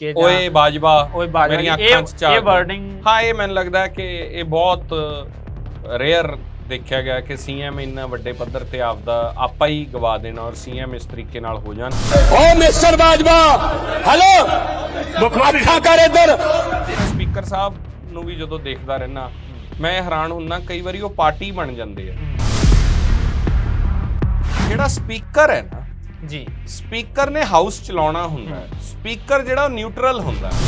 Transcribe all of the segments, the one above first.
ਕਿ ਜਾਂ- ਓਏ ਬਾਜਵਾ ਓਏ ਬਾਜਵਾ ਮੇਰੀਆਂ ਇਹ ਅੱਖਾਂ 'ਚ ਝਾਕ ਇਹ ਵਰਡਿੰਗ ਹਾਂ ਇਹ ਮੈਨੂੰ ਲੱਗਦਾ ਹੈ ਕਿ ਇਹ ਬਹੁਤ ਰੇਅਰ ਦੇਖਿਆ ਗਿਆ ਕਿ ਸੀਐਮ ਇੰਨਾ ਵੱਡੇ ਪੱਧਰ ਤੇ ਆਪਦਾ ਆਪਾ ਹੀ ਗਵਾ ਦੇਣਾ ਔਰ ਸੀਐਮ ਇਸ ਤਰੀਕੇ ਨਾਲ ਹੋ ਜਾਣ। ਓ ਮਿਸਟਰ ਬਾਜਵਾ ਹੈਲੋ ਮੁਖਮੱਖਾ ਕਰ ਇੱਧਰ। ਸਪੀਕਰ ਸਾਹਿਬ ਨੂੰ ਵੀ ਜਦੋਂ ਦੇਖਦਾ ਰਹਿਣਾ ਮੈਂ ਹੈਰਾਨ ਹੁੰਦਾ ਕਈ ਵਾਰੀ ਉਹ ਪਾਰਟੀ ਬਣ ਜਾਂਦੇ ਆ। ਜਿਹੜਾ ਸਪੀਕਰ ਹੈ ਨਾ ਜੀ। ਸਪੀਕਰ ਨੇ ਹਾਊਸ ਚਲਾਉਣਾ ਹੁੰਦਾ ਹੈ। ਸਪੀਕਰ ਜਿਹੜਾ ਨਿਊਟਰਲ ਹੁੰਦਾ ਹੈ।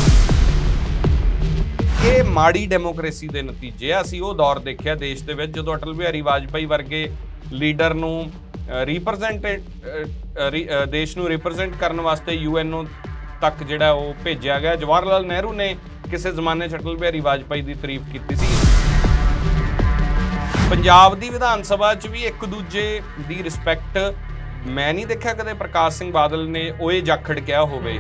ਇਹ ਮਾੜੀ ਡੈਮੋਕ੍ਰੇਸੀ ਦੇ ਨਤੀਜੇ ਆ। ਅਸੀਂ ਉਹ ਦੌਰ ਦੇਖਿਆ ਦੇਸ਼ ਦੇ ਵਿੱਚ ਜਦੋਂ ਅਟਲ ਬਿਹਾਰੀ ਵਾਜਪਾਈ ਵਰਗੇ ਲੀਡਰ ਨੂੰ ਰਿਪਰੈਜ਼ੈਂਟ ਦੇਸ਼ ਨੂੰ ਰਿਪਰੈਜ਼ੈਂਟ ਕਰਨ ਵਾਸਤੇ ਯੂਐਨਓ ਤੱਕ ਜਿਹੜਾ ਉਹ ਭੇਜਿਆ ਗਿਆ। ਜਵਾਹਰ ਲਾਲ ਨਹਿਰੂ ਨੇ ਕਿਸੇ ਜ਼ਮਾਨੇ 'ਚ ਅਟਲ ਬਿਹਾਰੀ ਵਾਜਪਾਈ ਦੀ ਤਾਰੀਫ ਕੀਤੀ ਸੀ। ਪੰਜਾਬ ਦੀ ਵਿਧਾਨ ਸਭਾ 'ਚ ਵੀ ਇੱਕ ਦੂਜੇ ਦੀ ਰਿਸਪੈਕਟ ਮੈਂ ਨਹੀਂ ਦੇਖਿਆ ਕਦੇ ਪ੍ਰਕਾਸ਼ ਸਿੰਘ ਬਾਦਲ ਨੇ ਓਏ ਜਾਖੜ ਕਿਹਾ ਹੋਵੇ।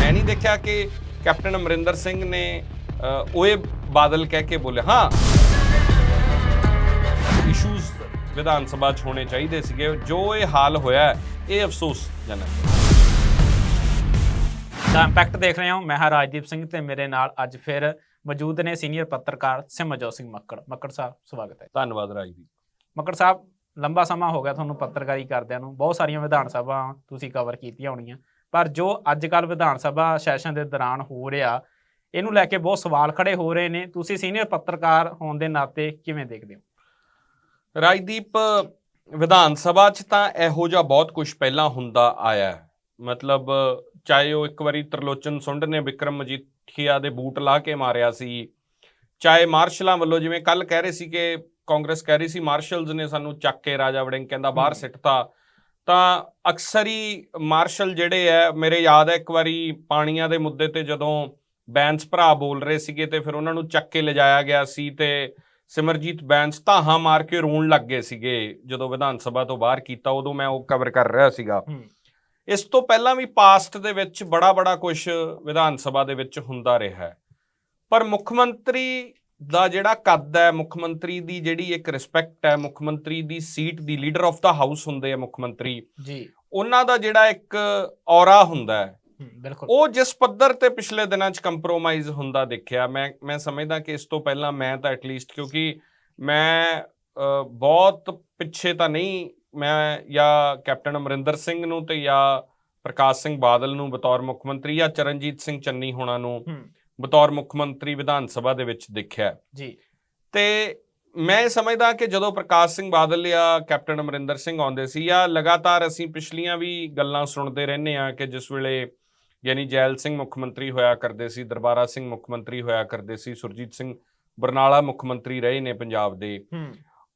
ਮੈਂ ਨਹੀਂ ਦੇਖਿਆ ਕਿ ਕੈਪਟਨ ਅਮਰਿੰਦਰ ਸਿੰਘ ਨੇ ਓਏ ਬਾਦਲ ਕਹਿ ਕੇ ਬੋਲੇ ਹਾਂ ਇਸ਼ੂਜ਼ ਵਿਧਾਨ ਸਭਾ 'ਚ ਹੋਣੇ ਚਾਹੀਦੇ ਸੀਗੇ। ਜੋ ਇਹ ਹਾਲ ਹੋਇਆ ਇਹ ਅਫਸੋਸਜਨਕ ਹੈ। ਦਾ ਇੰਪੈਕਟ ਦੇਖ ਰਹੇ ਹਾਂ। ਮੈਂ ਹਾਂ ਰਾਜਦੀਪ ਸਿੰਘ ਤੇ ਮੇਰੇ ਨਾਲ ਅੱਜ ਫਿਰ ਮੌਜੂਦ ਨੇ ਸੀਨੀਅਰ ਪੱਤਰਕਾਰ ਸਿਮਰਜੋਤ ਸਿੰਘ ਮੱਕੜ। ਮੱਕੜ ਸਾਹਿਬ ਸਵਾਗਤ ਹੈ। ਧੰਨਵਾਦ ਰਾਜਦੀਪ। ਮੱਕੜ ਸਾਹਿਬ ਲੰਬਾ ਸਮਾਂ ਹੋ ਗਿਆ ਤੁਹਾਨੂੰ ਪੱਤਰਕਾਰੀ ਕਰਦਿਆਂ ਨੂੰ। ਬਹੁਤ ਸਾਰੀਆਂ ਵਿਧਾਨ ਸਭਾ ਤੁਸੀਂ ਕਵਰ ਕੀਤੀਆਂ ਹੋਣੀਆਂ। ਪਰ ਜੋ ਅੱਜ ਕੱਲ ਵਿਧਾਨ ਸਭਾ ਸੈਸ਼ਨ ਦੇ ਦੌਰਾਨ ਹੋ ਰਿਹਾ, ਇਹਨੂੰ ਲੈ ਕੇ ਬਹੁਤ ਸਵਾਲ ਖੜੇ ਹੋ ਰਹੇ ਨੇ। ਤੁਸੀਂ ਸੀਨੀਅਰ ਪੱਤਰਕਾਰ ਹੋਣ ਦੇ ਨਾਤੇ ਕਿਵੇਂ ਦੇਖਦੇ ਹੋ? ਰਾਜਦੀਪ, ਵਿਧਾਨ ਸਭਾ 'ਚ ਤਾਂ ਇਹੋ ਜਿਹਾ ਬਹੁਤ ਕੁਝ ਪਹਿਲਾਂ ਹੁੰਦਾ ਆਇਆ ਮਤਲਬ ਚਾਹੇ ਉਹ ਇੱਕ ਵਾਰੀ ਤਰਲੋਚਨ ਸੁੰਡ ਨੇ ਵਿਕਰਮ ਮਜੀਠੀਆ ਦੇ ਬੂਟ ਲਾ ਕੇ ਮਾਰਿਆ ਸੀ, ਚਾਹੇ ਮਾਰਸ਼ਲਾਂ ਵੱਲੋਂ ਜਿਵੇਂ ਕੱਲ ਕਹਿ ਰਹੇ ਸੀ ਕਿ ਕਾਂਗਰਸ ਕਹਿ ਰਹੀ ਸੀ ਮਾਰਸ਼ਲਸ ਨੇ ਸਾਨੂੰ ਚੱਕ ਕੇ ਰਾਜਾ ਵੜਿੰਗ ਕਹਿੰਦਾ ਬਾਹਰ। ਸਿੱਟਤਾ। ਤਾਂ ਅਕਸਰ ਹੀ ਮਾਰਸ਼ਲ ਜਿਹੜੇ ਹੈ ਮੇਰੇ ਯਾਦ ਹੈ ਇੱਕ ਵਾਰੀ ਪਾਣੀਆਂ ਦੇ ਮੁੱਦੇ ਤੇ ਜਦੋਂ ਬੈਂਸ ਭਰਾ ਬੋਲ ਰਹੇ ਸੀਗੇ ਤੇ ਫਿਰ ਉਹਨਾਂ ਨੂੰ ਚੱਕ ਕੇ ਲਿਜਾਇਆ ਗਿਆ ਸੀ ਤੇ ਸਿਮਰਜੀਤ ਬੈਂਸ ਧਾਹਾਂ ਮਾਰ ਕੇ ਰੋਣ ਲੱਗ ਗਏ ਸੀਗੇ ਜਦੋਂ ਵਿਧਾਨ ਸਭਾ ਤੋਂ ਬਾਹਰ ਕੀਤਾ ਉਦੋਂ ਮੈਂ ਉਹ ਕਵਰ ਕਰ ਰਿਹਾ ਸੀਗਾ। ਇਸ ਤੋਂ ਪਹਿਲਾਂ ਵੀ ਪਾਸਟ ਦੇ ਵਿੱਚ ਬੜਾ ਬੜਾ ਕੁਝ ਵਿਧਾਨ ਸਭਾ ਦੇ ਵਿੱਚ ਹੁੰਦਾ ਰਿਹਾ। ਹੈ ਪਰ ਮੁੱਖ ਮੰਤਰੀ ਦਾ ਜਿਹੜਾ ਕੱਦ ਹੈ ਮੁੱਖ ਮੰਤਰੀ ਦੀ ਜਿਹੜੀ ਇੱਕ ਰਿਸਪੈਕਟ ਹੈ ਮੁੱਖ ਮੰਤਰੀ ਦੀ ਸੀਟ ਦੀ ਲੀਡਰ ਆਫ ਦਾ ਹਾਊਸ ਹੁੰਦੇ ਆ ਮੁੱਖ ਮੰਤਰੀ। ਜੀ। ਉਹਨਾਂ ਦਾ ਜਿਹੜਾ ਇੱਕ ਔਰਾ ਹੁੰਦਾ ਹੈ ਬਿਲਕੁਲ। ਉਹ ਜਿਸ ਪੱਧਰ ਤੇ ਪਿਛਲੇ ਦਿਨਾਂ 'ਚ ਕੰਪਰੋਮਾਈਜ਼ ਹੁੰਦਾ ਦੇਖਿਆ। ਮੈਂ ਮੈਂ ਸਮਝਦਾ ਕਿ ਇਸ ਤੋਂ ਪਹਿਲਾਂ ਮੈਂ ਤਾਂ ਐਟਲੀਸਟ ਕਿਉਂਕਿ ਮੈਂ ਬਹੁਤ ਪਿੱਛੇ ਤਾਂ ਨਹੀਂ ਮੈਂ ਜਾਂ ਕੈਪਟਨ ਅਮਰਿੰਦਰ ਸਿੰਘ ਨੂੰ ਤੇ ਜਾਂ ਪ੍ਰਕਾਸ਼ ਸਿੰਘ ਬਾਦਲ ਨੂੰ ਬਤੌਰ ਮੁੱਖ ਮੰਤਰੀ ਜਾਂ ਚਰਨਜੀਤ ਸਿੰਘ ਚੰਨੀ ਹੋਣਾ ਨੂੰ ਬਤੌਰ ਮੁੱਖ ਮੰਤਰੀ ਵਿਧਾਨ ਸਭਾ ਦੇ ਵਿੱਚ ਦੇਖਿਆ ਜੀ। ਤੇ ਮੈਂ ਸਮਝਦਾ ਕਿ ਜਦੋਂ ਪ੍ਰਕਾਸ਼ ਸਿੰਘ ਬਾਦਲ ਜਾਂ ਕੈਪਟਨ ਅਮਰਿੰਦਰ ਸਿੰਘ ਆਉਂਦੇ ਸੀ ਜਾਂ ਲਗਾਤਾਰ ਅਸੀਂ ਪਿਛਲੀਆਂ ਵੀ ਗੱਲਾਂ ਸੁਣਦੇ ਰਹਿੰਦੇ ਆ ਕਿ ਜਿਸ ਵੇਲੇ ਯਾਨੀ ਜੈਲ ਸਿੰਘ ਮੁੱਖ ਮੰਤਰੀ ਹੋਇਆ ਕਰਦੇ ਸੀ ਦਰਬਾਰਾ ਸਿੰਘ ਮੁੱਖ ਮੰਤਰੀ ਹੋਇਆ ਕਰਦੇ ਸੀ ਸੁਰਜੀਤ ਸਿੰਘ ਬਰਨਾਲਾ ਮੁੱਖ ਮੰਤਰੀ ਰਹੇ ਨੇ ਪੰਜਾਬ ਦੇ।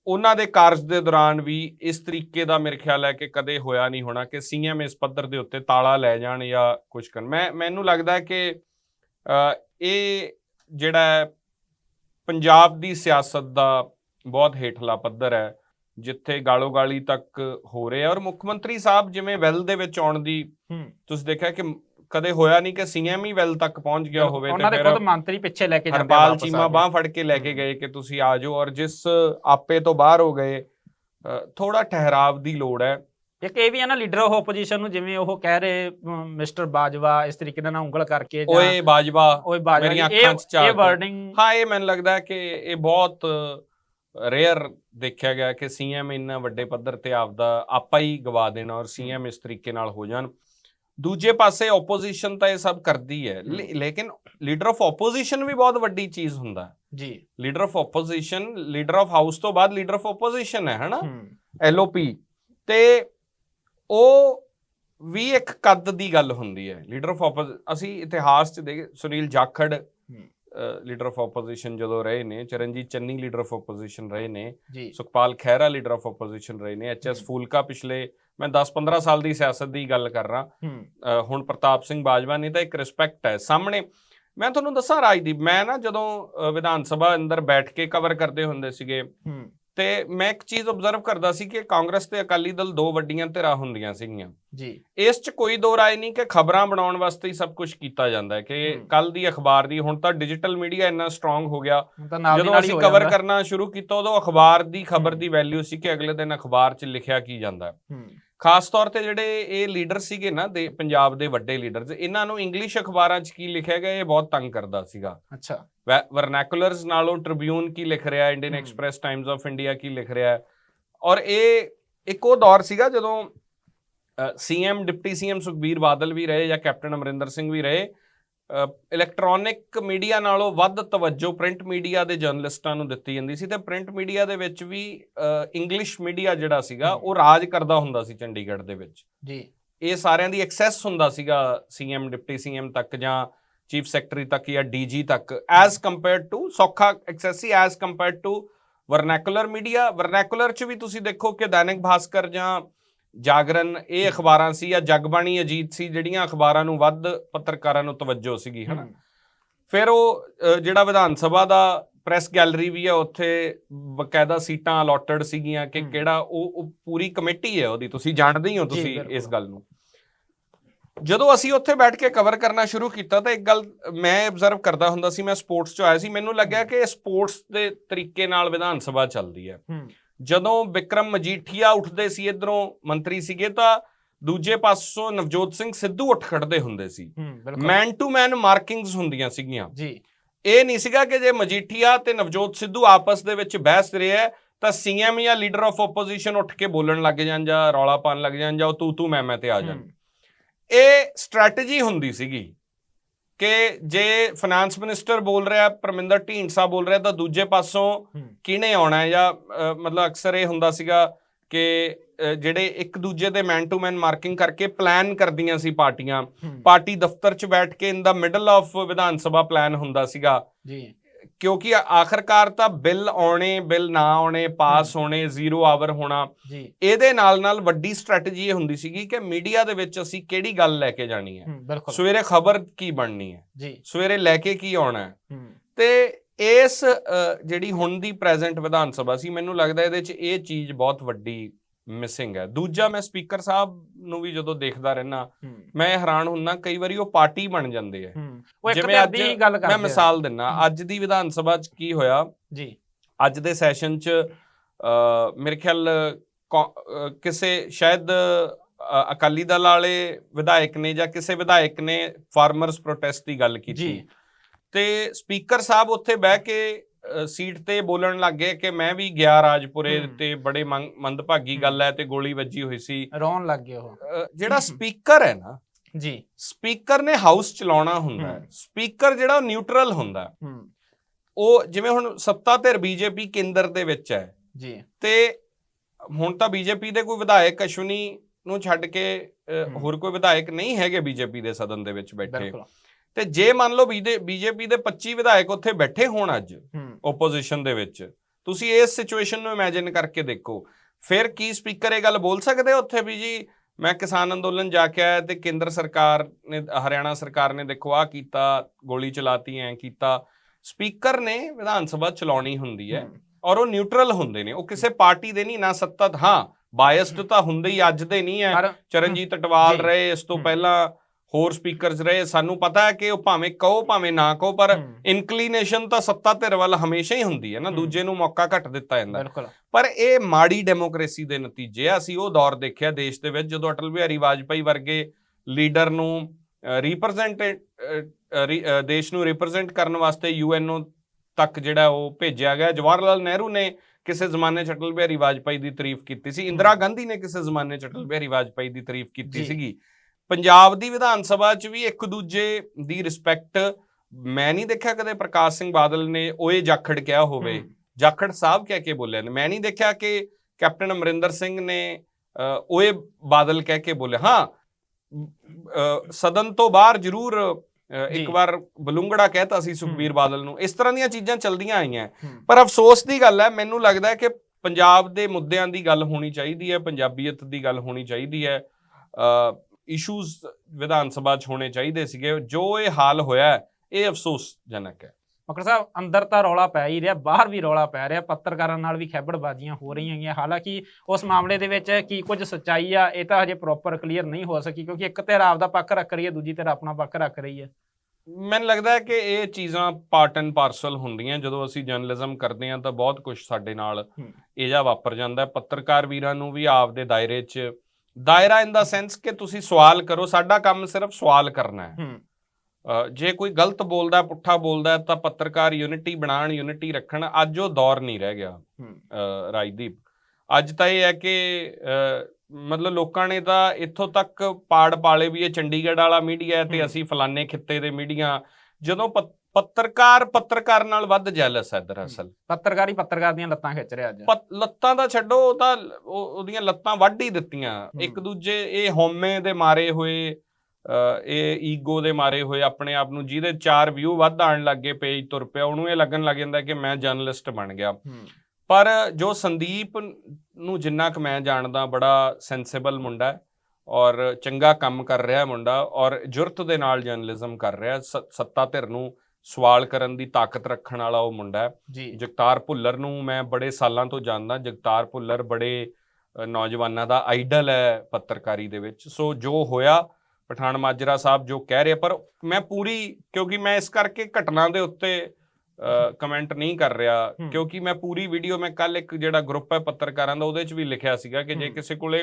ਉਹਨਾਂ ਦੇ ਕਾਰਜ ਦੇ ਦੌਰਾਨ ਵੀ ਇਸ ਤਰੀਕੇ ਦਾ ਮੇਰੇ ਖਿਆਲ ਹੈ ਕਿ ਕਦੇ ਹੋਇਆ ਨਹੀਂ ਹੋਣਾ ਕਿ ਸੀਐਮ ਇਸ ਪੱਧਰ ਦੇ ਉੱਤੇ ਤਾਲਾ ਲੈ ਜਾਣ ਜਾਂ ਕੁਝ ਕਰਨ। ਮੈਂ ਮੈਨੂੰ ਲੱਗਦਾ ਹੈ ਕਿ ਇਹ ਜਿਹੜਾ ਪੰਜਾਬ ਦੀ ਸਿਆਸਤ ਦਾ ਬਹੁਤ ਹੇਠਲਾ ਪੱਧਰ ਹੈ ਜਿੱਥੇ ਗਾਲੋ ਗਾਲੀ ਤੱਕ ਹੋ ਰਿਹਾ ਔਰ ਮੁੱਖ ਮੰਤਰੀ ਸਾਹਿਬ ਜਿਵੇਂ ਵੈਲ ਦੇ ਵਿੱਚ ਆਉਣ ਦੀ ਤੁਸੀਂ ਦੇਖਿਆ ਕਿ ਕਦੇ ਹੋਇਆ ਨਹੀਂ ਕਿ ਸੀਐਮ ਹੀ ਵੈਲ ਤੱਕ ਪਹੁੰਚ ਗਿਆ ਹੋਵੇ ਉਹਨਾਂ ਤੇ ਦੇ ਫਿਰ ਖੁਦ ਮੰਤਰੀ ਪਿੱਛੇ ਲੈ ਕੇ ਜਾਂਦੇ ਹਰਪਾਲ ਚੀਮਾ। ਬਾਹ ਫੜ ਕੇ ਲੈ ਕੇ ਗਏ ਕਿ ਤੁਸੀਂ ਆ ਜਾਓ। ਔਰ ਜਿਸ ਆਪੇ ਤੋਂ ਬਾਹਰ ਹੋ ਗਏ ਥੋੜਾ ਠਹਿਰਾਵ ਦੀ ਲੋੜ ਹੈ। ਇੱਕ ਇਹ ਵੀ ਹੈ ਨਾ ਲੀਡਰ ਆਫ ਆਪੋਜੀਸ਼ਨ ਨੂੰ ਜਿਵੇਂ ਉਹ ਕਹਿ ਰਹੇ ਮਿਸਟਰ ਬਾਜਵਾ ਇਸ ਤਰੀਕੇ ਨਾਲ ਉਂਗਲ ਕਰਕੇ ਜਾਂ ਓਏ ਬਾਜਵਾ ਓਏ ਬਾਜਵਾ ਮੇਰੀਆਂ ਅੱਖਾਂ 'ਚ ਝਾਕ ਇਹ ਵਰਡਿੰਗ ਹਾਂ ਇਹ ਮੈਨੂੰ ਲੱਗਦਾ ਕਿ ਇਹ ਬਹੁਤ ਰੇਅਰ ਦੇਖਿਆ ਗਿਆ ਕਿ ਸੀਐਮ ਇੰਨਾ ਵੱਡੇ ਪੱਧਰ ਤੇ ਆਪਦਾ ਆਪਾ ਹੀ ਗਵਾ ਦੇਣਾ ਔਰ ਸੀਐਮ ਇਸ ਤਰੀਕੇ ਨਾਲ ਹੋ ਜਾਣ। ਦੂਜੇ ਪਾਸੇ ਆਪੋਜੀਸ਼ਨ ਤਾਂ ਇਹ ਸਭ ਕਰਦੀ ਹੈ। ਲੇਕਿਨ ਲੀਡਰ ਆਫ ਆਪੋਜੀਸ਼ਨ ਵੀ ਬਹੁਤ ਵੱਡੀ ਚੀਜ਼ ਹੁੰਦਾ। ਹੈ ਜੀ। Leader of opposition leader of house ਤੋਂ ਬਾਅਦ ਲੀਡਰ ਆਫ ਆਪੋਜੀਸ਼ਨ ਹੈ ਹਨਾ? ਐਲਓਪੀ ਤੇ ਉਹ ਵੀ ਇੱਕ ਕੱਦ ਦੀ ਗੱਲ ਹੁੰਦੀ ਹੈ ਲੀਡਰ ਆਫ ਅਸੀਂ ਇਤਿਹਾਸ ਚ ਦੇਖ Sunil Jakhar leader of opposition ਜਦੋਂ ਰਹੇ ਨੇ Charanjit Channi leader of opposition ਰਹੇ ਨੇ Sukhpal Khaira leader of opposition ਰਹੇ ਨੇ ਐਚਐਸ। ਫੂਲਕਾ ਪਿਛਲੇ ਮੈਂ 10-15 ਸਾਲ ਦੀ ਸਿਆਸਤ ਦੀ ਗੱਲ ਕਰ ਰਹਾ। ਹੁਣ ਪ੍ਰਤਾਪ ਸਿੰਘ ਬਾਜਵਾ ਨੇ ਤਾਂ ਇੱਕ ਰਿਸਪੈਕਟ ਹੈ। ਸਾਹਮਣੇ ਮੈਂ ਤੁਹਾਨੂੰ ਦੱਸਾਂ ਰਾਜਦੀਪ ਮੈਂ ਨਾ ਜਦੋਂ ਵਿਧਾਨ ਸਭਾ ਅੰਦਰ ਬੈਠ ਕੇ ਕਵਰ ਕਰਦੇ ਹੁੰਦੇ ਸੀਗੇ ਤੇ ਮੈਂ ਇੱਕ ਚੀਜ਼ ਆਬਜ਼ਰਵ ਕਰਦਾ ਸੀ ਕਿ ਕਾਂਗਰਸ ਤੇ ਅਕਾਲੀ ਦਲ ਦੋ ਵੱਡੀਆਂ ਧਿਰਾਂ ਹੁੰਦੀਆਂ ਸੀਗੀਆਂ ਜੀ ਇਸ 'ਚ ਕੋਈ ਦੋ ਰਾਏ ਨਹੀਂ ਕਿ ਖਬਰਾਂ ਬਣਾਉਣ ਵਾਸਤੇ ਹੀ ਸਭ ਕੁਝ ਕੀਤਾ ਜਾਂਦਾ ਹੈ ਕਿ। ਕੱਲ ਦੀ ਅਖਬਾਰ ਦੀ ਹੁਣ ਤਾਂ ਡਿਜੀਟਲ ਮੀਡੀਆ ਇੰਨਾ ਸਟਰੋਂਗ ਹੋ ਗਿਆ ਜਦੋਂ ਅਸੀਂ ਕਵਰ। ਕਰਨਾ ਸ਼ੁਰੂ ਕੀਤਾ ਉਦੋਂ ਅਖਬਾਰ ਦੀ ਖਬਰ। ਦੀ ਵੈਲਿਊ ਸੀ ਕਿ ਅਗਲੇ ਦਿਨ ਅਖਬਾਰ 'ਚ ਲਿਖਿਆ ਕੀ ਜਾਂਦਾ ਹੈ। ਖਾਸ ਤੌਰ ਤੇ ਜਿਹੜੇ ਇਹ ਲੀਡਰ ਸੀਗੇ ਨਾ ਦੇ ਪੰਜਾਬ ਦੇ ਵੱਡੇ ਲੀਡਰਸ ਇਹਨਾਂ ਨੂੰ ਇੰਗਲਿਸ਼ ਅਖਬਾਰਾਂ 'ਚ ਕੀ ਲਿਖਿਆ ਗਿਆ ਇਹ ਬਹੁਤ ਤੰਗ ਕਰਦਾ ਸੀਗਾ ਅੱਛਾ ਵਰਨੈਕੂਲਰਸ ਨਾਲੋਂ ਟ੍ਰਿਬਿਊਨ ਕੀ ਲਿਖ ਰਿਹਾ Indian. Express Times of India ਕੀ ਲਿਖ ਰਿਹਾ ਹੈ। ਔਰ ਇਹ ਇੱਕ ਉਹ ਦੌਰ ਸੀਗਾ ਜਦੋਂ CM deputy CM Sukhbir Badal ਵੀ ਰਹੇ ਜਾਂ ਕੈਪਟਨ ਅਮਰਿੰਦਰ ਸਿੰਘ ਵੀ ਰਹੇ ਇਲੈਕਟ੍ਰੋਨਿਕ ਮੀਡੀਆ ਨਾਲੋਂ ਵੱਧ ਤਵੱਜੋ ਪ੍ਰਿੰਟ ਮੀਡੀਆ ਦੇ ਜਰਨਲਿਸਟਾਂ ਨੂੰ ਦਿੱਤੀ ਜਾਂਦੀ ਸੀ ਤੇ ਪ੍ਰਿੰਟ ਮੀਡੀਆ ਦੇ ਵਿੱਚ ਵੀ ਇੰਗਲਿਸ਼ ਮੀਡੀਆ ਜਿਹੜਾ ਸੀਗਾ। ਉਹ ਰਾਜ ਕਰਦਾ ਹੁੰਦਾ ਸੀ ਚੰਡੀਗੜ੍ਹ ਦੇ ਵਿੱਚ। ਜੀ। ਇਹ ਸਾਰਿਆਂ ਦੀ ਐਕਸੈਸ ਹੁੰਦਾ ਸੀਗਾ ਸੀਐਮ ਡਿਪਟੀ ਸੀਐਮ ਤੱਕ ਜਾਂ ਚੀਫ ਸੈਕਟਰੀ ਤੱਕ ਜਾਂ ਡੀਜੀ ਤੱਕ ਐਜ਼ ਕੰਪੇਅਰਡ ਟੂ ਸੌਖਾ access C as compared to vernacular media vernacular ਚ ਵੀ ਤੁਸੀਂ ਦੇਖੋ ਕਿ ਦੈਨਿਕ ਭਾਸਕਰ ਜਾਂ ਜਾਗਰਣ ਇਹ ਅਖਬਾਰਾਂ ਸੀ ਜਾਂ ਜਗਬਾਣੀ ਅਜੀਤ ਸੀ ਜਿਹੜੀਆਂ ਅਖਬਾਰਾਂ ਨੂੰ ਵੱਧ ਪੱਤਰਕਾਰਾਂ ਨੂੰ ਤਵੱਜੋ ਸੀਗੀ ਹਨਾ? ਫਿਰ ਉਹ ਜਿਹੜਾ ਵਿਧਾਨ ਸਭਾ ਦਾ ਪ੍ਰੈਸ ਗੈਲਰੀ ਵੀ ਹੈ ਉੱਥੇ ਬਕਾਇਦਾ ਸੀਟਾਂ ਅਲੋਟਡ ਸੀਗੀਆਂ ਕਿ। ਕਿਹੜਾ ਉਹ ਪੂਰੀ ਕਮੇਟੀ ਹੈ ਉਹਦੀ ਤੁਸੀਂ ਜਾਣਦੇ ਹੀ ਹੋ ਤੁਸੀਂ। ਇਸ ਗੱਲ ਨੂੰ। ਜਦੋਂ ਅਸੀਂ ਉੱਥੇ ਬੈਠ ਕੇ ਕਵਰ ਕਰਨਾ ਸ਼ੁਰੂ ਕੀਤਾ ਤਾਂ ਇੱਕ ਗੱਲ ਮੈਂ ਆਬਜ਼ਰਵ ਕਰਦਾ ਹੁੰਦਾ ਸੀ ਮੈਂ ਸਪੋਰਟਸ 'ਚ ਆਇਆ ਸੀ ਮੈਨੂੰ ਲੱਗਿਆ ਕਿ ਸਪੋਰਟਸ ਦੇ ਤਰੀਕੇ ਨਾਲ ਵਿਧਾਨ ਸਭਾ ਚੱਲਦੀ ਹੈ। ਜਦੋਂ ਵਿਕਰਮ ਮਜੀਠੀਆ ਉੱਠਦੇ ਸੀ ਇਧਰੋਂ ਮੰਤਰੀ ਸੀਗੇ ਤਾਂ ਦੂਜੇ ਪਾਸੋਂ ਨਵਜੋਤ ਸਿੰਘ ਸਿੱਧੂ ਉੱਠ ਖੜਦੇ ਹੁੰਦੇ ਸੀ। ਮੈਨ ਟੂ ਮੈਨ ਮਾਰਕਿੰਗਸ ਹੁੰਦੀਆਂ ਸੀਗੀਆਂ। ਜੀ। ਇਹ ਨਹੀਂ ਸੀਗਾ ਕਿ ਜੇ ਮਜੀਠੀਆ ਤੇ ਨਵਜੋਤ ਸਿੱਧੂ ਆਪਸ ਦੇ ਵਿੱਚ ਬਹਿਸ ਰਿਹਾ ਤਾਂ ਸੀਐਮ ਜਾਂ ਲੀਡਰ ਆਫ ਆਪੋਜੀਸ਼ਨ ਉੱਠ ਕੇ ਬੋਲਣ ਲੱਗ ਜਾਣ ਜਾਂ ਰੌਲਾ ਪਾਉਣ ਲੱਗ ਜਾਣ ਜਾਂ ਉਹ ਤੂੰ ਤੂੰ ਮੈਂ ਮੈਂ ਤੇ ਆ ਜਾਣ ਇਹ ਸਟ੍ਰੈਟਜੀ ਹੁੰਦੀ ਸੀਗੀ। ਕਿ ਜੇ ਫਾਈਨਾਂਸ ਮਿਨਿਸਟਰ ਬੋਲ ਰਿਹਾ ਪਰਮਿੰਦਰ ਢੀਂਡਸਾ ਬੋਲ ਰਿਹਾ ਤਾਂ ਦੂਜੇ ਪਾਸੋਂ ਕਿਹਨੇ ਆਉਣਾ ਹੈ? ਜਾਂ ਮਤਲਬ ਅਕਸਰ ਇਹ ਹੁੰਦਾ ਸੀਗਾ ਕਿ ਜਿਹੜੇ ਇੱਕ ਦੂਜੇ ਦੇ ਮੈਨ ਟੂ ਮੈਨ ਮਾਰਕਿੰਗ ਕਰਕੇ ਪਲਾਨ ਕਰਦੀਆਂ ਸੀ ਪਾਰਟੀਆਂ। ਪਾਰਟੀ ਦਫ਼ਤਰ 'ਚ ਬੈਠ ਕੇ ਇਨ ਦਾ middle of Vidhan Sabha plan ਹੁੰਦਾ ਸੀਗਾ। ਜੀ। ਕਿਉਂਕਿ ਆਖਰਕਾਰ ਤਾਂ ਬਿੱਲ ਆਉਣੇ ਬਿੱਲ ਨਾ ਆਉਣੇ ਪਾਸ ਹੋਣੇ ਜ਼ੀਰੋ ਆਵਰ ਹੋਣਾ। ਇਹਦੇ ਨਾਲ ਨਾਲ ਵੱਡੀ ਸਟ੍ਰੈਟਜੀ ਇਹ ਹੁੰਦੀ ਸੀਗੀ ਕਿ ਮੀਡੀਆ ਦੇ ਵਿੱਚ ਅਸੀਂ ਕਿਹੜੀ ਗੱਲ ਲੈ ਕੇ ਜਾਣੀ ਹੈ? ਸਵੇਰੇ ਖਬਰ ਕੀ ਬਣਨੀ ਹੈ? ਸਵੇਰੇ ਲੈ ਕੇ ਕੀ ਆਉਣਾ ਹੈ? ਤੇ ਇਸ ਜਿਹੜੀ ਹੁਣ ਦੀ ਪ੍ਰੈਜ਼ੈਂਟ ਵਿਧਾਨ ਸਭਾ ਸੀ ਮੈਨੂੰ ਲੱਗਦਾ ਇਹਦੇ 'ਚ ਇਹ ਚੀਜ਼ ਬਹੁਤ ਵੱਡੀ ਮਿਸਿੰਗ ਹੈ। ਦੂਜਾ ਮੈਂ ਸਪੀਕਰ ਸਾਹਿਬ ਨੂੰ ਵੀ ਜਦੋਂ ਦੇਖਦਾ ਰਹਿਣਾ ਮੈਂ ਹੈਰਾਨ ਹੁੰਨਾ ਕਈ ਵਾਰੀ ਉਹ ਪਾਰਟੀ ਬਣ ਜਾਂਦੇ ਆ। ਜਿਵੇਂ ਅੱਜ ਅੱਧੀ ਗੱਲ ਕਰਦੇ ਮੈਂ। ਮਿਸਾਲ ਦਿੰਨਾ ਅੱਜ ਦੀ ਵਿਧਾਨ ਸਭਾ 'ਚ ਕੀ ਹੋਇਆ? ਜੀ। ਅੱਜ ਦੇ ਸੈਸ਼ਨ 'ਚ ਮੇਰੇ ਖਿਆਲ ਕਿਸੇ ਸ਼ਾਇਦ ਅਕਾਲੀ ਦਲ ਵਾਲੇ ਵਿਧਾਇਕ ਨੇ ਜਾਂ ਕਿਸੇ ਵਿਧਾਇਕ ਨੇ ਫਾਰਮਰਸ ਪ੍ਰੋਟੈਸਟ ਦੀ ਗੱਲ ਕੀਤੀ। ਤੇ ਸਪੀਕਰ ਸਾਹਿਬ ਉੱਥੇ ਬਹਿ ਕੇ ਸੀਟ ਤੇ ਬੋਲਣ ਲੱਗ ਗਏ ਕਿ ਮੈਂ ਵੀ ਗਿਆ ਰਾਜਪੁਰੇ। ਤੇ ਬੜੇ ਮੰਦਭਾਗੀ। ਗੱਲ ਹੈ ਤੇ ਗੋਲੀ ਵੱਜੀ ਹੋਈ ਸੀ। ਰੌਣ ਲੱਗ ਗਏ ਉਹ। ਜਿਹੜਾ ਸਪੀਕਰ ਹੈ ਨਾ ਜੀ। ਸਪੀਕਰ ਨੇ ਹਾਊਸ ਚਲਾਉਣਾ ਹੁੰਦਾ। ਸਪੀਕਰ ਜਿਹੜਾ ਉਹ ਨਿਊਟਰਲ ਹੁੰਦਾ ਉਹ ਜਿਵੇਂ ਹੁਣ ਸੱਤਾ ਧਿਰ ਬੀਜੇਪੀ ਕੇਂਦਰ ਦੇ ਵਿੱਚ ਹੈ। ਜੀ। ਤੇ ਹੁਣ ਤਾਂ ਬੀਜੇਪੀ ਦੇ ਕੋਈ ਵਿਧਾਇਕ ਅਸ਼ਵਨੀ ਨੂੰ ਛੱਡ ਕੇ। ਹੋਰ ਕੋਈ ਵਿਧਾਇਕ ਨਹੀਂ ਹੈਗੇ ਬੀਜੇਪੀ ਦੇ ਸਦਨ ਦੇ ਵਿੱਚ ਬੈਠੇ। ਤੇ ਜੇ ਮੰਨ ਲਓ ਬੀਜੇਪੀ ਦੇ 25 ਵਿਧਾਇਕ ਉੱਥੇ ਬੈਠੇ ਹੋਣ ਅੱਜ ਹਮ, ਓਪੋਜੀਸ਼ਨ ਦੇ ਵਿੱਚ। ਤੁਸੀਂ ਇਸ ਸਿਚੁਏਸ਼ਨ ਨੂੰ ਇਮੇਜਿਨ ਕਰਕੇ ਦੇਖੋ। ਫਿਰ ਕੀ ਸਪੀਕਰ ਇਹ ਗੱਲ ਬੋਲ ਸਕਦੇ ਉੱਥੇ ਵੀ ਜੀ? ਮੈਂ ਕਿਸਾਨ ਅੰਦੋਲਨ ਜਾ ਕੇ ਆਇਆ ਤੇ ਕੇਂਦਰ ਸਰਕਾਰ ਨੇ ਹਰਿਆਣਾ ਸਰਕਾਰ ਨੇ ਦੇਖੋ ਆ ਕੀਤਾ ਗੋਲੀ ਚਲਾਤੀ ਐ ਕੀਤਾ। ਸਪੀਕਰ ਨੇ ਵਿਧਾਨ ਸਭਾ ਚਲਾਉਣੀ ਹੁੰਦੀ ਹੈ ਔਰ ਉਹ ਨਿਊਟਰਲ ਹੁੰਦੇ ਨੇ। ਉਹ ਕਿਸੇ ਪਾਰਟੀ ਦੇ ਨਹੀਂ ਨਾ ਸੱਤਾ ਹਾਂ ਬਾਇਸਡ ਤਾਂ ਹੁੰਦੇ ਹੀ ਅੱਜ ਦੇ ਨਹੀਂ ਹੈ। ਚਰਨਜੀਤ ਅਟਵਾਲ ਜੀ। ਰਹੇ ਇਸ ਤੋਂ। ਪਹਿਲਾਂ। ਹੋਰ ਸਪੀਕਰਸ ਰਹੇ ਸਾਨੂੰ ਪਤਾ ਹੈ ਕਿ ਉਹ ਭਾਵੇਂ ਕਹੋ ਭਾਵੇਂ ਨਾ ਕਹੋ ਪਰ ਇਨਕਲੀਨੇਸ਼ਨ ਤਾਂ ਸੱਤਾ ਧਿਰ ਵੱਲ ਹਮੇਸ਼ਾ ਹੀ ਹੁੰਦੀ ਹੈ ਨਾ। ਦੂਜੇ ਨੂੰ ਮੌਕਾ ਘੱਟ ਦਿੱਤਾ ਜਾਂਦਾ। ਪਰ ਇਹ ਮਾੜੀ ਡੈਮੋਕ੍ਰੇਸੀ ਦੇ ਨਤੀਜੇ ਆ ਅਸੀਂ ਉਹ ਦੌਰ ਦੇਖਿਆ ਦੇਸ਼ ਦੇ ਵਿੱਚ ਜਦੋਂ ਅਟਲ ਬਿਹਾਰੀ ਵਾਜਪਾਈ ਵਰਗੇ ਲੀਡਰ ਨੂੰ ਰਿਪਰੈਜ਼ੈਂਟ ਦੇਸ਼ ਨੂੰ ਰਿਪਰੈਜ਼ੈਂਟ ਕਰਨ ਵਾਸਤੇ ਯੂਐਨਓ ਤੱਕ ਜਿਹੜਾ ਉਹ ਭੇਜਿਆ ਗਿਆ। ਜਵਾਹਰ ਲਾਲ ਨਹਿਰੂ ਨੇ ਕਿਸੇ ਜ਼ਮਾਨੇ 'ਚ ਅਟਲ ਬਿਹਾਰੀ ਵਾਜਪਾਈ ਦੀ ਤਾਰੀਫ ਕੀਤੀ ਸੀ। ਇੰਦਰਾ ਗਾਂਧੀ ਨੇ ਕਿਸੇ ਜ਼ਮਾਨੇ 'ਚ ਅਟਲ ਬਿਹਾਰੀ ਵਾਜਪਾਈ ਦੀ ਤਾਰੀਫ ਕੀਤੀ। ਸੀਗੀ। ਪੰਜਾਬ ਦੀ ਵਿਧਾਨ ਸਭਾ 'ਚ ਵੀ ਇੱਕ ਦੂਜੇ ਦੀ ਰਿਸਪੈਕਟ ਮੈਂ ਨਹੀਂ ਦੇਖਿਆ ਕਦੇ ਪ੍ਰਕਾਸ਼ ਸਿੰਘ ਬਾਦਲ ਨੇ ਓਏ ਜਾਖੜ ਕਿਹਾ ਹੋਵੇ। ਜਾਖੜ ਸਾਹਿਬ ਕਹਿ ਕੇ ਬੋਲਿਆ ਨੇ। ਮੈਂ ਨਹੀਂ ਦੇਖਿਆ ਕਿ ਕੈਪਟਨ ਅਮਰਿੰਦਰ ਸਿੰਘ ਨੇ ਓਏ ਬਾਦਲ ਕਹਿ ਕੇ ਬੋਲਿਆ। ਹਾਂ ਸਦਨ ਤੋਂ ਬਾਹਰ ਜ਼ਰੂਰ। ਇੱਕ ਵਾਰ ਬਲੂੰਗੜਾ ਕਹਿਤਾ ਸੀ ਸੁਖਬੀਰ ਬਾਦਲ ਨੂੰ। ਇਸ ਤਰ੍ਹਾਂ ਦੀਆਂ ਚੀਜ਼ਾਂ ਚੱਲਦੀਆਂ ਆਈਆਂ। ਪਰ ਅਫਸੋਸ ਦੀ ਗੱਲ ਹੈ ਮੈਨੂੰ ਲੱਗਦਾ ਹੈ ਕਿ ਪੰਜਾਬ ਦੇ ਮੁੱਦਿਆਂ ਦੀ ਗੱਲ ਹੋਣੀ ਚਾਹੀਦੀ ਹੈ ਪੰਜਾਬੀਅਤ ਦੀ ਗੱਲ ਹੋਣੀ ਚਾਹੀਦੀ ਹੈ। ਇਸ਼ੂਜ਼ ਵਿਧਾਨ ਸਭਾ 'ਚ ਹੋਣੇ ਚਾਹੀਦੇ ਸੀਗੇ ਜੋ ਇਹ ਹਾਲ ਹੋਇਆ ਇਹ ਅਫਸੋਸਜਨਕ ਹੈ। ਮਕਰ ਸਾਹਿਬ ਅੰਦਰ ਤਾਂ ਰੌਲਾ ਪੈ ਹੀ ਰਿਹਾ ਬਾਹਰ ਵੀ ਰੌਲਾ ਪੈ ਰਿਹਾ ਪੱਤਰਕਾਰਾਂ ਨਾਲ ਵੀ ਖੈਬੜਬਾਜ਼ੀਆਂ ਹੋ ਰਹੀਆਂ ਹੈਗੀਆਂ। ਹਾਲਾਂਕਿ ਉਸ ਮਾਮਲੇ ਦੇ ਵਿੱਚ ਕੀ ਕੁਝ ਸੱਚਾਈ ਆ ਇਹ ਤਾਂ ਹਜੇ ਪ੍ਰੋਪਰ ਕਲੀਅਰ ਨਹੀਂ ਹੋ ਸਕੀ ਕਿਉਂਕਿ ਇੱਕ ਧਿਰ ਆਪਦਾ ਪੱਖ ਰੱਖ ਰਹੀ ਹੈ ਦੂਜੀ ਧਿਰ ਆਪਣਾ ਪੱਖ ਰੱਖ ਰਹੀ ਹੈ। ਮੈਨੂੰ ਲੱਗਦਾ ਹੈ ਕਿ ਇਹ ਚੀਜ਼ਾਂ ਪਾਰਟ ਐਂਡ ਪਾਰਸਲ ਹੁੰਦੀਆਂ ਜਦੋਂ ਅਸੀਂ ਜਰਨਲਿਜ਼ਮ ਕਰਦੇ ਹਾਂ ਤਾਂ ਬਹੁਤ ਕੁਝ ਸਾਡੇ ਨਾਲ। ਇਹ ਜਿਹਾ ਵਾਪਰ ਜਾਂਦਾ ਹੈ। ਪੱਤਰਕਾਰ ਵੀਰਾਂ ਨੂੰ ਵੀ ਆਪਦੇ ਦਾਇਰੇ 'ਚ ਦਾਇਰਾ ਇਨ ਦਾ ਸੈਂਸ ਕਿ ਤੁਸੀਂ ਸਵਾਲ ਕਰੋ ਸਾਡਾ ਕੰਮ ਸਿਰਫ ਸਵਾਲ ਕਰਨਾ ਹੈ। ਜੇ ਕੋਈ ਗਲਤ ਬੋਲਦਾ ਪੁੱਠਾ ਬੋਲਦਾ ਤਾਂ ਪੱਤਰਕਾਰ ਯੂਨਿਟੀ ਬਣਾਉਣ ਯੂਨਿਟੀ ਰੱਖਣ ਅੱਜ ਉਹ ਦੌਰ ਨਹੀਂ ਰਹਿ ਗਿਆ ਰਾਜਦੀਪ। ਅੱਜ ਤਾਂ ਇਹ ਹੈ ਕਿ ਮਤਲਬ ਲੋਕਾਂ ਨੇ ਤਾਂ ਇੱਥੋਂ ਤੱਕ ਪਾੜ ਪਾਲੇ ਵੀ ਇਹ ਚੰਡੀਗੜ੍ਹ ਵਾਲਾ ਮੀਡੀਆ ਤੇ। ਅਸੀਂ ਫਲਾਣੇ ਖਿੱਤੇ ਦੇ ਮੀਡੀਆ। ਜਦੋਂ ਪ- ਪੱਤਰਕਾਰ ਪੱਤਰਕਾਰ ਨਾਲ ਵੱਧ ਜੈਲਸ ਹੈ ਦਰਅਸਲ। ਪੱਤਰਕਾਰੀ ਪੱਤਰਕਾਰ ਦੀਆਂ ਲੱਤਾਂ ਖਿੱਚ ਰਿਹਾ ਅੱਜ। ਪਤ- ਲੱਤਾਂ ਦਾ ਛੱਡੋ ਉਹ ਤਾਂ ਉਹ- ਉਹਦੀਆਂ ਲੱਤਾਂ ਵੱਢ ਹੀ ਦਿੱਤੀਆਂ। ਇੱਕ ਦੂਜੇ ਇਹ ਹਉਮੈ ਦੇ ਮਾਰੇ ਹੋਏ ਇਹ ਈਗੋ ਦੇ ਮਾਰੇ ਹੋਏ ਆਪਣੇ ਆਪ ਨੂੰ ਜਿਹਦੇ ਚਾਰ ਵਿਊ ਵੱਧ ਆਣ ਲੱਗੇ ਪੇਜ ਤੁਰ ਪਿਆ ਉਹਨੂੰ ਇਹ ਲੱਗਣ ਲੱਗ ਜਾਂਦਾ ਕਿ ਮੈਂ ਜਰਨਲਿਸਟ ਬਣ ਗਿਆ। ਹੂੰ। ਪਰ ਜੋ ਸੰਦੀਪ ਨੂੰ ਜਿੰਨਾ ਕੁ ਮੈਂ ਜਾਣਦਾ ਬੜਾ ਸੈਂਸੇਬਲ ਮੁੰਡਾ ਹੈ ਔਰ ਚੰਗਾ ਕੰਮ ਕਰ ਰਿਹਾ ਮੁੰਡਾ ਔਰ ਜੁਰਤ ਦੇ ਨਾਲ ਜਰਨਲਿਜ਼ਮ ਕਰ ਰਿਹਾ ਸ- ਸੱਤਾ ਧਿਰ ਨੂੰ ਸਵਾਲ ਕਰਨ ਦੀ ਤਾਕਤ ਰੱਖਣ ਵਾਲਾ ਉਹ ਮੁੰਡਾ ਹੈ। ਜਗਤਾਰ ਭੁੱਲਰ ਨੂੰ ਮੈਂ ਬੜੇ ਸਾਲਾਂ ਤੋਂ ਜਾਣਦਾ ਜਗਤਾਰ ਭੁੱਲਰ ਬੜੇ ਨੌਜਵਾਨਾਂ ਦਾ ਆਈਡਲ ਹੈ ਪੱਤਰਕਾਰੀ ਦੇ ਵਿੱਚ। ਸੋ ਜੋ ਹੋਇਆ ਪਠਾਨ ਮਾਜਰਾ ਸਾਹਿਬ ਜੋ ਕਹਿ ਰਹੇ ਪਰ ਮੈਂ ਪੂਰੀ ਕਿਉਂਕਿ ਮੈਂ ਇਸ ਕਰਕੇ ਘਟਨਾ ਦੇ ਉੱਤੇ ਕਮੈਂਟ ਨਹੀਂ ਕਰ ਰਿਹਾ। ਕਿਉਂਕਿ ਮੈਂ ਪੂਰੀ ਵੀਡੀਓ ਮੈਂ ਕੱਲ ਇੱਕ ਜਿਹੜਾ ਗਰੁੱਪ ਹੈ ਪੱਤਰਕਾਰਾਂ ਦਾ ਉਹਦੇ 'ਚ ਵੀ ਲਿਖਿਆ ਸੀਗਾ ਕਿ ਜੇ। ਕਿਸੇ ਕੋਲੇ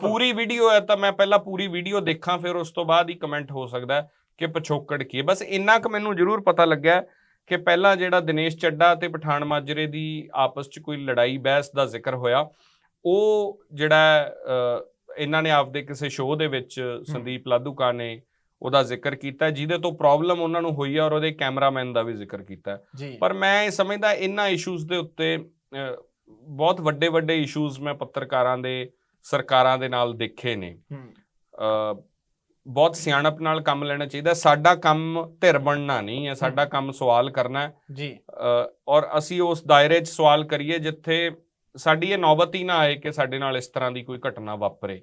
ਪੂਰੀ ਵੀਡੀਓ ਹੈ ਤਾਂ ਮੈਂ ਪਹਿਲਾਂ ਪੂਰੀ ਵੀਡੀਓ ਦੇਖਾਂ ਫਿਰ ਉਸ ਤੋਂ ਬਾਅਦ ਹੀ ਕਮੈਂਟ ਹੋ ਸਕਦਾ ਕਿ ਪਿਛੋਕੜ ਕੀ ਬਸ ਇੰਨਾ ਕੁ ਮੈਨੂੰ ਜ਼ਰੂਰ ਪਤਾ ਲੱਗਿਆ ਕਿ ਪਹਿਲਾਂ ਜਿਹੜਾ ਦਿਨੇਸ਼ ਚੱਡਾ ਤੇ ਪਠਾਨ ਮਾਜਰੇ ਦੀ ਆਪਸ 'ਚ ਕੋਈ ਲੜਾਈ ਬਹਿਸ ਦਾ ਜ਼ਿਕਰ ਹੋਇਆ ਉਹ ਜਿਹੜਾ ਇਹਨਾਂ ਨੇ ਆਪਦੇ ਕਿਸੇ ਸ਼ੋਅ ਦੇ ਵਿੱਚ ਸੰਦੀਪ ਲਾਧੂਕਾ ਨੇ ਉਹਦਾ ਜ਼ਿਕਰ ਕੀਤਾ ਜਿਹਦੇ ਤੋਂ ਪ੍ਰੋਬਲਮ ਉਹਨਾਂ ਨੂੰ ਹੋਈ ਹੈ ਔਰ ਉਹਦੇ ਕੈਮਰਾਮੈਨ ਦਾ ਵੀ ਜ਼ਿਕਰ ਕੀਤਾ। ਪਰ ਮੈਂ ਇਹ ਸਮਝਦਾ ਇਹਨਾਂ ਇਸ਼ੂਜ਼ ਦੇ ਉੱਤੇ ਬਹੁਤ ਵੱਡੇ ਵੱਡੇ ਇਸ਼ੂਜ਼ ਮੈਂ ਪੱਤਰਕਾਰਾਂ ਦੇ ਸਰਕਾਰਾਂ ਦੇ ਨਾਲ ਦੇਖੇ ਨੇ। ਬਹੁਤ ਸਿਆਣਪ ਨਾਲ ਕੰਮ ਲੈਣਾ ਚਾਹੀਦਾ। ਸਾਡਾ ਕੰਮ ਧਿਰ ਬਣਨਾ ਨਹੀਂ ਹੈ ਸਾਡਾ ਕੰਮ ਸਵਾਲ ਕਰਨਾ ਹੈ। ਜੀ। ਔਰ ਅਸੀਂ ਉਸ ਦਾਇਰੇ 'ਚ ਸਵਾਲ ਕਰੀਏ ਜਿੱਥੇ ਸਾਡੀ ਇਹ ਨੌਬਤ ਹੀ ਨਾ ਆਏ ਕਿ ਸਾਡੇ ਨਾਲ ਇਸ ਤਰ੍ਹਾਂ ਦੀ ਕੋਈ ਘਟਨਾ ਵਾਪਰੇ।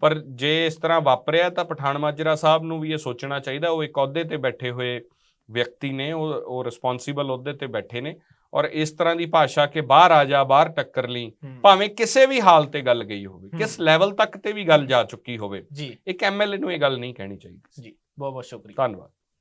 ਪਰ ਜੇ ਇਸ ਤਰ੍ਹਾਂ ਵਾਪਰਿਆ ਤਾਂ ਪਠਾਨ ਮਾਜਰਾ ਸਾਹਿਬ ਨੂੰ ਵੀ ਇਹ ਸੋਚਣਾ ਚਾਹੀਦਾ। ਉਹ ਇੱਕ ਅਹੁਦੇ ਤੇ ਬੈਠੇ ਹੋਏ ਵਿਅਕਤੀ ਨੇ ਉਹ ਉਹ ਰਿਸਪੌਂਸੀਬਲ ਅਹੁਦੇ ਤੇ ਬੈਠੇ ਨੇ। ਔਰ ਇਸ ਤਰ੍ਹਾਂ ਦੀ ਭਾਸ਼ਾ ਕਿ ਬਾਹਰ ਆ ਜਾ ਬਾਹਰ ਟੱਕਰ ਲਈ ਭਾਵੇਂ ਕਿਸੇ ਵੀ ਹਾਲ ਤੇ ਗੱਲ ਗਈ ਹੋਵੇ। ਕਿਸ ਲੈਵਲ ਤੱਕ ਤੇ ਵੀ ਗੱਲ ਜਾ ਚੁੱਕੀ ਹੋਵੇ ਇੱਕ ਐਮਐਲਏ ਨੂੰ ਇਹ ਗੱਲ ਨਹੀਂ ਕਹਿਣੀ ਚਾਹੀਦੀ। ਜੀ ਬਹੁਤ ਬਹੁਤ ਸ਼ੁਕਰੀਆ। ਧੰਨਵਾਦ।